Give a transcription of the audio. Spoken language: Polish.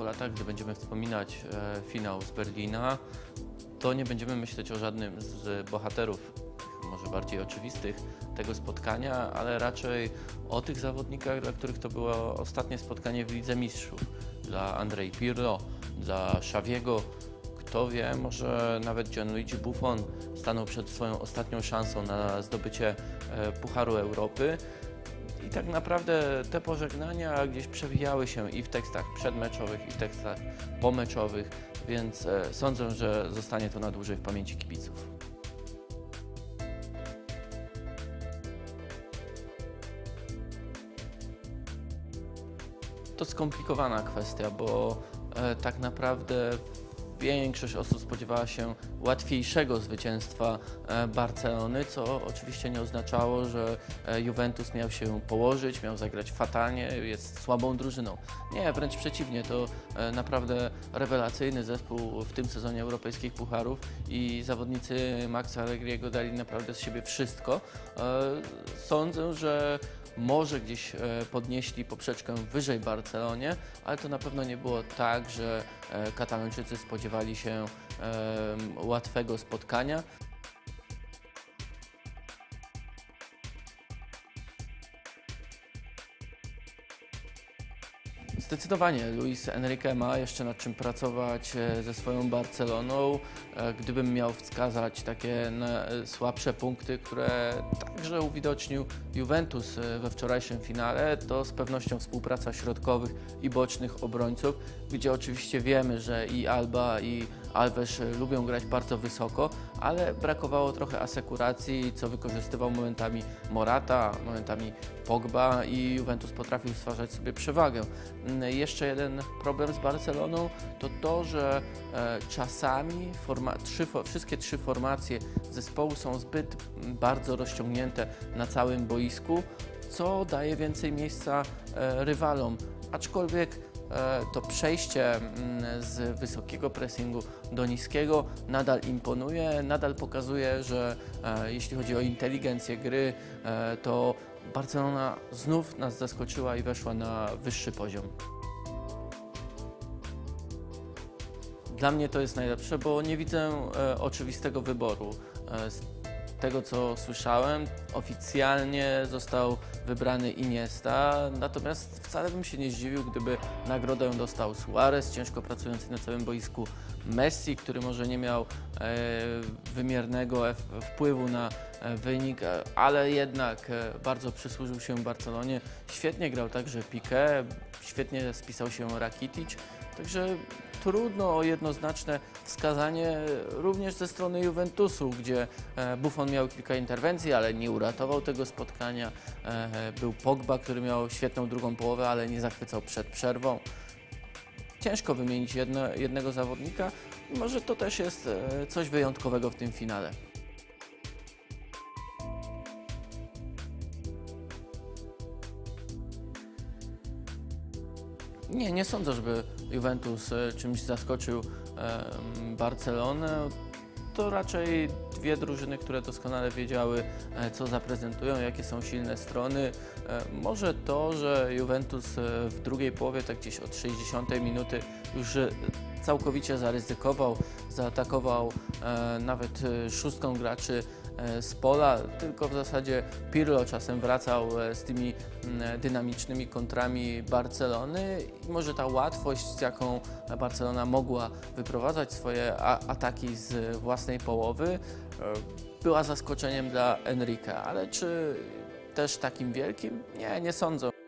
po latach, gdy będziemy wspominać e, finał z Berlina, to nie będziemy myśleć o żadnym z bohaterów, może bardziej oczywistych, tego spotkania, ale raczej o tych zawodnikach, dla których to było ostatnie spotkanie w Lidze Mistrzów. Dla Andrei Pirlo, dla Xaviego, kto wie, może nawet Gianluigi Buffon stanął przed swoją ostatnią szansą na zdobycie e, Pucharu Europy. I tak naprawdę te pożegnania gdzieś przewijały się i w tekstach przedmeczowych, i w tekstach pomeczowych, więc e, sądzę, że zostanie to na dłużej w pamięci kibiców. To skomplikowana kwestia, bo e, tak naprawdę większość osób spodziewała się łatwiejszego zwycięstwa e, Barcelony, co oczywiście nie oznaczało, że e, Juventus miał się położyć, miał zagrać fatalnie, jest słabą drużyną. Nie, wręcz przeciwnie, to e, naprawdę rewelacyjny zespół w tym sezonie europejskich pucharów i zawodnicy Maxa Allegriego dali naprawdę z siebie wszystko. Sądzę, że może gdzieś podnieśli poprzeczkę wyżej Barcelonie, ale to na pewno nie było tak, że Katalończycy spodziewali się łatwego spotkania. Zdecydowanie Luis Enrique ma jeszcze nad czym pracować e, ze swoją Barceloną. E, gdybym miał wskazać takie słabsze punkty, które także uwidocznił Juventus e, we wczorajszym finale, to z pewnością współpraca środkowych i bocznych obrońców, gdzie oczywiście wiemy, że i Alba i Alves lubią grać bardzo wysoko, ale brakowało trochę asekuracji, co wykorzystywał momentami Morata, momentami Pogba i Juventus potrafił stwarzać sobie przewagę. Mm, jeszcze jeden problem z Barceloną to to, że e, czasami trzy, wszystkie trzy formacje zespołu są zbyt bardzo rozciągnięte na całym boisku, co daje więcej miejsca e, rywalom. Aczkolwiek E, to przejście mm, z wysokiego pressingu do niskiego nadal imponuje, nadal pokazuje, że e, jeśli chodzi o inteligencję gry, e, to Barcelona znów nas zaskoczyła i weszła na wyższy poziom. Dla mnie to jest najlepsze, bo nie widzę oczywistego wyboru tego co słyszałem, oficjalnie został wybrany Iniesta, natomiast wcale bym się nie zdziwił, gdyby nagrodę dostał Suarez, ciężko pracujący na całym boisku Messi, który może nie miał e, wymiernego wpływu na e, wynik, ale jednak e, bardzo przysłużył się Barcelonie. Świetnie grał także Piqué, świetnie spisał się Rakitic, także trudno o jednoznaczne wskazanie również ze strony Juventusu, gdzie e, Buffon miał kilka interwencji, ale nie uratował tego spotkania. E, był Pogba, który miał świetną drugą połowę, ale nie zachwycał przed przerwą. Ciężko wymienić jedno, jednego zawodnika może to też jest e, coś wyjątkowego w tym finale. Nie, nie sądzę, żeby Juventus e, czymś zaskoczył Barcelonę. To raczej dwie drużyny, które doskonale wiedziały, e, co zaprezentują, jakie są silne strony. E, może to, że Juventus w drugiej połowie, tak gdzieś od 60 minuty, już całkowicie zaryzykował, zaatakował nawet szóstką graczy E, z pola, tylko w zasadzie Pirlo czasem wracał e, z tymi dynamicznymi kontrami Barcelony i może ta łatwość, z jaką Barcelona mogła wyprowadzać swoje ataki z własnej połowy, e, była zaskoczeniem dla Enrique, ale czy też takim wielkim? Nie, nie sądzę.